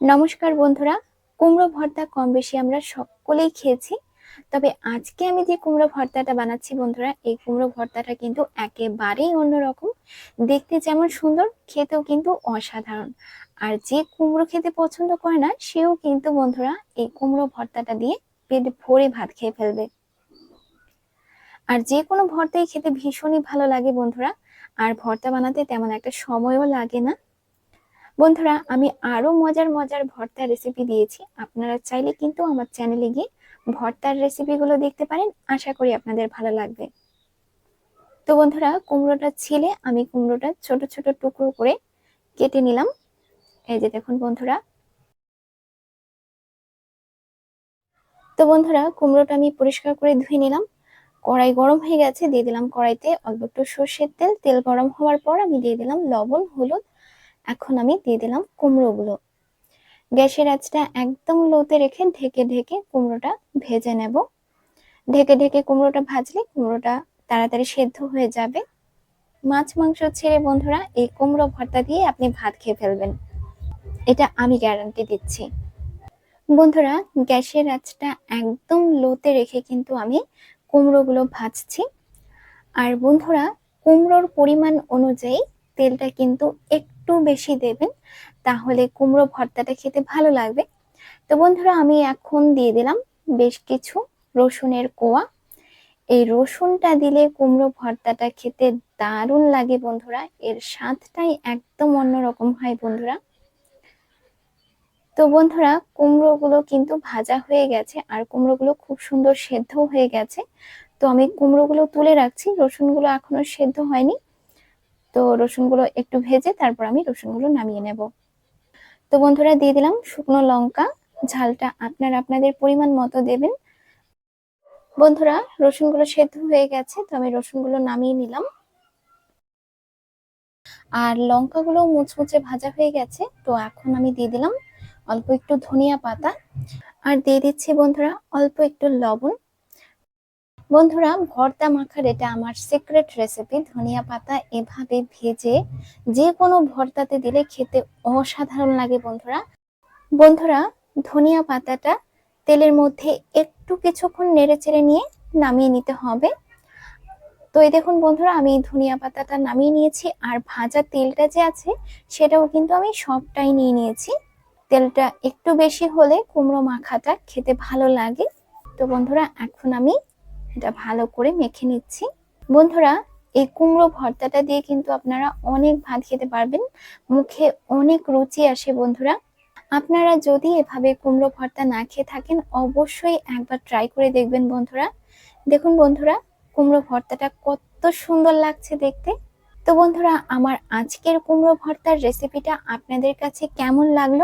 নমস্কার বন্ধুরা, কুমড়ো ভর্তা কম বেশি আমরা সকলেই খেয়েছি। তবে আজকে আমি যে কুমড়ো ভর্তাটা বানাচ্ছি বন্ধুরা, এই কুমড়ো ভর্তাটা কিন্তু একেবারেই অন্যরকম। দেখতে যেমন সুন্দর, খেতেও কিন্তু অসাধারণ। আর যে কুমড়ো খেতে পছন্দ করে না, সেও কিন্তু বন্ধুরা এই কুমড়ো ভর্তাটা দিয়ে পেট ভরে ভাত খেয়ে ফেলবে। আর যে কোনো ভর্তাই খেতে ভীষণই ভালো লাগে বন্ধুরা। আর ভর্তা বানাতে তেমন একটা সময়ও লাগে না। বন্ধুরা, আমি আরও মজার মজার ভর্তার রেসিপি দিয়েছি। আপনারা চাইলে কিন্তু আমার চ্যানেলে গিয়ে ভর্তার রেসিপিগুলো দেখতে পারেন। আশা করি আপনাদের ভালো লাগবে। তো বন্ধুরা, কুমড়োটা ছিলে, আমি কুমড়োটা ছোট ছোট টুকরো করে কেটে নিলাম। এই যে দেখুন বন্ধুরা। তো বন্ধুরা, কুমড়োটা আমি পরিষ্কার করে ধুয়ে নিলাম। কড়াই গরম হয়ে গেছে, দিয়ে দিলাম কড়াইতে অল্প একটু সর্ষের তেল। তেল গরম হওয়ার পর আমি দিয়ে দিলাম লবণ, হলুদ এখন আমি দিয়ে দিলাম কুমড়োগুলো। গ্যাসের আঁচটা একদম লোতে রেখে ঢেকে ঢেকে কুমড়োটা ভেজে নেব। ঢেকে ঢেকে কুমড়োটা ভাজলে কুমড়োটা তাড়াতাড়ি সেদ্ধ হয়ে যাবে। মাছ, মাংস ছেড়ে বন্ধুরা এই কুমড়ো ভর্তা দিয়ে আপনি ভাত খেয়ে ফেলবেন। এটা আমি গ্যারান্টি দিচ্ছি। বন্ধুরা, গ্যাসের আঁচটা একদম লোতে রেখে কিন্তু আমি কুমড়োগুলো ভাজছি। আর বন্ধুরা, কুমড়োর পরিমাণ অনুযায়ী তেলটা কিন্তু একটু বেশি দেবেন, তাহলে কুমড়ো ভর্তাটা খেতে ভালো লাগবে। তো বন্ধুরা, আমি এখন দিয়ে দিলাম বেশ কিছু রসুনের কোয়া। এই রসুনটা দিলে কুমড়ো ভর্তাটা খেতে দারুণ লাগে বন্ধুরা, এর স্বাদটাই একদম অন্যরকম হয় বন্ধুরা। তো বন্ধুরা, কুমড়োগুলো কিন্তু ভাজা হয়ে গেছে আর কুমড়োগুলো খুব সুন্দর সেদ্ধ হয়ে গেছে। তো আমি কুমড়োগুলো তুলে রাখছি, রসুনগুলো এখনও সেদ্ধ হয়নি। তো রসুনগুলো একটু ভেজে তারপর আমি রসুনগুলো নামিয়ে নেব। তো বন্ধুরা, দিয়ে দিলাম শুকনো লঙ্কা। ঝালটা আপনার আপনাদের পরিমাণ মতো দেবেন। বন্ধুরা, রসুনগুলো সেদ্ধ হয়ে গেছে, তো আমি রসুনগুলো নামিয়ে নিলাম। আর লঙ্কাগুলো মুচমুচে ভাজা হয়ে গেছে, তো এখন আমি দিয়ে দিলাম অল্প একটু ধনিয়া পাতা। আর দিয়ে দিচ্ছি বন্ধুরা অল্প একটু লবণ। বন্ধুরা, ভর্তা মাখার এটা আমার সিক্রেট রেসিপি ধনিয়া পাতা এভাবে ভেজে যে কোনো ভর্তাতে দিলে খেতে অসাধারণ লাগে বন্ধুরা। বন্ধুরা, ধনিয়া পাতাটা তেলের মধ্যে একটু কিছুক্ষণ নেড়ে চেড়ে নিয়ে নামিয়ে নিতে হবে। তো এই দেখুন বন্ধুরা, আমি ধনিয়া পাতাটা নামিয়ে নিয়েছি, আর ভাজা তেলটা যে আছে সেটাও কিন্তু আমি সবটাই নিয়ে নিয়েছি। তেলটা একটু বেশি হলে কুমড়ো মাখাটা খেতে ভালো লাগে। তো বন্ধুরা, এখন আমি এটা ভালো করে মেখে নিচ্ছি। বন্ধুরা, এই কুমড়ো ভর্তাটা দিয়ে কিন্তু আপনারা অনেক ভাত খেতে পারবেন। মুখে অনেক রুচি আসে বন্ধুরা। আপনারা যদি এভাবে কুমড়ো ভর্তা না খেয়ে থাকেন, অবশ্যই একবার ট্রাই করে দেখবেন বন্ধুরা। দেখুন বন্ধুরা, কুমড়ো ভর্তাটা কত সুন্দর লাগছে দেখতে। তো বন্ধুরা, আমার আজকের কুমড়ো ভর্তার রেসিপিটা আপনাদের কাছে কেমন লাগল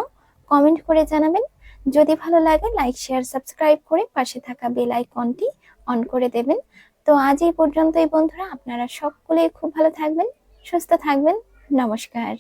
কমেন্ট করে জানাবেন। যদি ভালো লাগে লাইক শেয়ার সাবস্ক্রাইব করে পাশে থাকা বেল আইকনটি অন করে দেবেন। তো আজ এই পর্যন্তই বন্ধুরা, আপনারা সকলেই খুব ভালো থাকবেন, সুস্থ থাকবেন। নমস্কার।